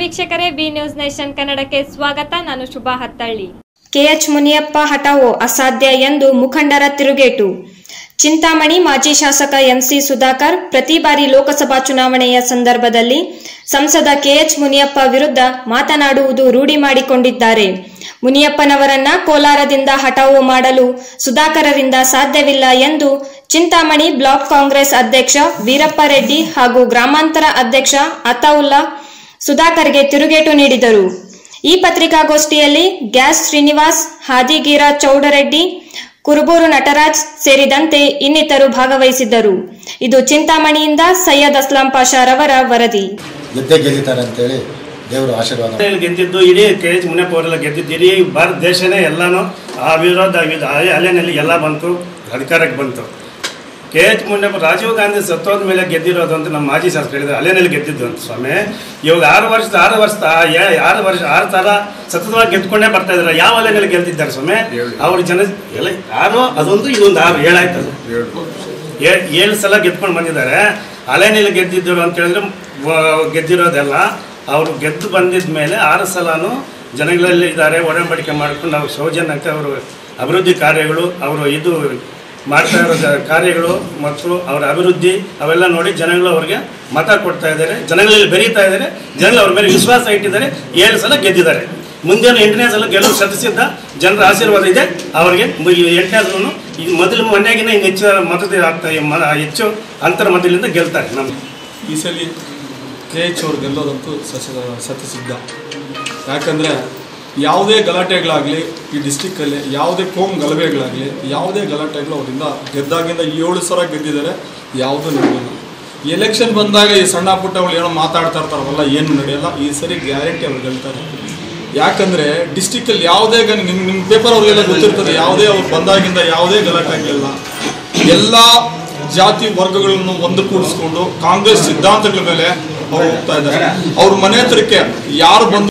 ವೀಕ್ಷಕರೇ, B news nation ಕನ್ನಡಕ್ಕೆ ಸ್ವಾಗತ. ನಾನು ಶುಭಾ ಹತ್ತಳ್ಳಿ. ಕೆಎಚ್ ಮುನಿಯಪ್ಪ ಹಠಾವೋ ಅಸಾಧ್ಯ ಎಂದು ಮುಖಂಡರ ತಿರುಗೇಟು. ಚಿಂತಾಮಣಿ ಮಾಜಿ ಶಾಸಕ ಎಂಸಿ ಸುಧಾಕರ್ ಪ್ರತಿ ಬಾರಿ ಲೋಕಸಭಾ ಚುನಾವಣೆಯ ಸಂದರ್ಭದಲ್ಲಿ ಸಂಸದ ಕೆಎಚ್ ಮುನಿಯಪ್ಪ ವಿರುದ್ಧ ಮಾತನಾಡುವುದು ರೂಢಿ ಮಾಡಿಕೊಂಡಿದ್ದಾರೆ. ಮುನಿಯಪ್ಪನವರನ್ನ ಕೋಲಾರದಿಂದ ಹಠಾವು ಮಾಡಲು ಸುಧಾಕರರಿಂದ ಸಾಧ್ಯವಿಲ್ಲ ಎಂದು ಚಿಂತಾಮಣಿ ಬ್ಲಾಕ್ ಕಾಂಗ್ರೆಸ್ ಅಧ್ಯಕ್ಷ ವೀರಪ್ಪ ರೆಡ್ಡಿ ಹಾಗೂ ಗ್ರಾಮಾಂತರ ಅಧ್ಯಕ್ಷ ಅತಾವುಲ್ಲಾ ಸುಧಾಕರ್ಗೆ ತಿರುಗೇಟು ನೀಡಿದರು. ಈ ಪತ್ರಿಕಾಗೋಷ್ಠಿಯಲ್ಲಿ ಗ್ಯಾಸ್ ಶ್ರೀನಿವಾಸ್ ಹಾದಿಗೀರ ಚೌಡರೆಡ್ಡಿ ಕುರುಬೂರು ನಟರಾಜ್ ಸೇರಿದಂತೆ ಇನ್ನಿತರು ಭಾಗವಹಿಸಿದ್ದರು. ಇದು ಚಿಂತಾಮಣಿಯಿಂದ ಸೈಯದ್ ಅಸ್ಲಾಂ ಪಾಷಾರವರ ವರದಿ. ಗೆದ್ದೇ ಗೆದ್ದಿದ್ದಾರೆ ಅಂತೇಳಿ ದೇವರು ಆಶೀರ್ವಾದ. ಗೆದ್ದಿದ್ದು ಇಡೀ ಕೆ ಎಚ್ ಮುನಿಯಪ್ಪ ಅವರೆಲ್ಲ ಗೆದ್ದಿದ್ದು ಇಡೀ ಭಾರತ ದೇಶನೇ ಎಲ್ಲನೂ ಆ ವಿರೋಧ ಅಲೆನಲ್ಲಿ ಎಲ್ಲ ಬಂತು ಅಧಿಕಾರಕ್ಕೆ ಬಂತು. ಕೆ ಎಚ್ ಮುನಿಯಪ್ಪ ರಾಜೀವ್ ಗಾಂಧಿ ಸತ್ತೋದ ಮೇಲೆ ಗೆದ್ದಿರೋದು ಅಂತ ನಮ್ಮ ಮಾಜಿ ಶಾಸಕ ಹೇಳಿದ್ರು ಅಲೆನಲ್ಲಿ ಗೆದ್ದಿದ್ದು ಅಂತ ಸ್ವಾಮಿ. ಇವಾಗ ಆರು ವರ್ಷದ ಆರು ವರ್ಷದ ಏ- ಆರು ವರ್ಷ ಆರು ಥರ ಸತತವಾಗಿ ಗೆದ್ಕೊಂಡೇ ಬರ್ತಾ ಇದ್ದಾರೆ. ಯಾವ ಅಲೆನಲ್ಲಿ ಗೆದ್ದಿದ್ದಾರೆ ಸ್ವಾಮಿ? ಅವ್ರ ಜನ ಎಲ್ಲ ಆರು ಅದೊಂದು ಇದೊಂದು ಆರು ಏಳಾಯ್ತು ಅದು. ಏಳು ಸಲ ಗೆದ್ಕೊಂಡು ಬಂದಿದ್ದಾರೆ. ಅಲೆನಲ್ಲಿ ಗೆದ್ದಿದ್ದರು ಅಂತ ಹೇಳಿದ್ರೆ ಗೆದ್ದಿರೋದೆಲ್ಲ. ಅವರು ಗೆದ್ದು ಬಂದಿದ ಮೇಲೆ ಆರು ಸಲನೂ ಜನಗಳಲ್ಲಿ ಇದ್ದಾರೆ. ಒಡಂಬಡಿಕೆ ಮಾಡ್ಕೊಂಡು ಅವ್ರ ಸೌಜನ್ಯಕ್ಕೆ ಅವರು ಅಭಿವೃದ್ಧಿ ಕಾರ್ಯಗಳು ಅವರು ಇದು ಮಾಡ್ತಾ ಇರೋ ಕಾರ್ಯಗಳು ಮತ್ತು ಅವರ ಅಭಿವೃದ್ಧಿ ಅವೆಲ್ಲ ನೋಡಿ ಜನಗಳು ಅವ್ರಿಗೆ ಮತ ಕೊಡ್ತಾ ಇದ್ದಾರೆ. ಜನಗಳಲ್ಲಿ ಬೆರೀತಾ ಇದ್ದಾರೆ. ಜನಗಳು ಅವ್ರ ಮೇಲೆ ವಿಶ್ವಾಸ ಇಟ್ಟಿದ್ದಾರೆ. ಏಳು ಸಲ ಗೆದ್ದಿದ್ದಾರೆ. ಮುಂದಿನ ಎಂಟನೇ ಸಲ ಗೆಲುವು ಸದಸ್ಯದ ಜನರ ಆಶೀರ್ವಾದ ಇದೆ. ಅವರಿಗೆ ಎಂಟನೇ ಸಲನು ಈಗ ಮೊದಲು ಮನೆಯಾಗಿನ ಇನ್ನು ಹೆಚ್ಚು ಮತದ ಆಗ್ತಾ ಮ- ಹೆಚ್ಚು ಅಂತರ ಮತದಿಂದ ಗೆಲ್ತಾರೆ ನಮ್ಮ ಈ ಸಲ ಕೆ ಎಚ್ ಅವ್ರು ಗೆಲ್ಲೋದಂತೂ ಸಸ ಸತ್ಯಸಿದ್ಧ ಯಾಕಂದರೆ ಯಾವುದೇ ಗಲಾಟೆಗಳಾಗಲಿ ಈ ಡಿಸ್ಟಿಕ್ಕಲ್ಲಿ ಯಾವುದೇ ಕೋಮ್ ಗಲಭೆಗಳಾಗಲಿ, ಯಾವುದೇ ಗಲಾಟೆಗಳು ಅವರಿಂದ ಗೆದ್ದಾಗಿಂದ ಏಳು ಸಲ ಗೆದ್ದಿದ್ದಾರೆ, ಯಾವುದೂ ನಡೆಯಲ್ಲ ಎಲೆಕ್ಷನ್ ಬಂದಾಗ ಈ ಸಣ್ಣ ಪುಟ್ಟಗಳು ಏನೋ ಮಾತಾಡ್ತಾ ಇರ್ತಾರವಲ್ಲ ಏನು ನಡೆಯಲ್ಲ, ಈ ಸರಿ ಗ್ಯಾರಂಟಿ ಅವ್ರು ಗೆಲ್ತಾರೆ ಯಾಕಂದರೆ ಡಿಸ್ಟಿಕ್ಕಲ್ಲಿ ಯಾವುದೇ ನಿಮ್ಮ ನಿಮ್ಮ ಪೇಪರ್ ಅವ್ರಿಗೆಲ್ಲ ಗೊತ್ತಿರ್ತದೆ, ಯಾವುದೇ ಅವ್ರು ಬಂದಾಗಿಂದ ಯಾವುದೇ ಗಲಾಟೆ ಆಗಲಿಲ್ಲ. ಎಲ್ಲ ಜಾತಿ ವರ್ಗಗಳನ್ನು ಒಂದು ಕೂಡಿಸ್ಕೊಂಡು ಕಾಂಗ್ರೆಸ್ ಸಿದ್ಧಾಂತಗಳ ಮೇಲೆ ಅವ್ರು ಹೋಗ್ತಾ ಇದ್ದಾರೆ. ಅವ್ರ ಮನೆ ಹತ್ರಕ್ಕೆ ಯಾರು ಬಂದು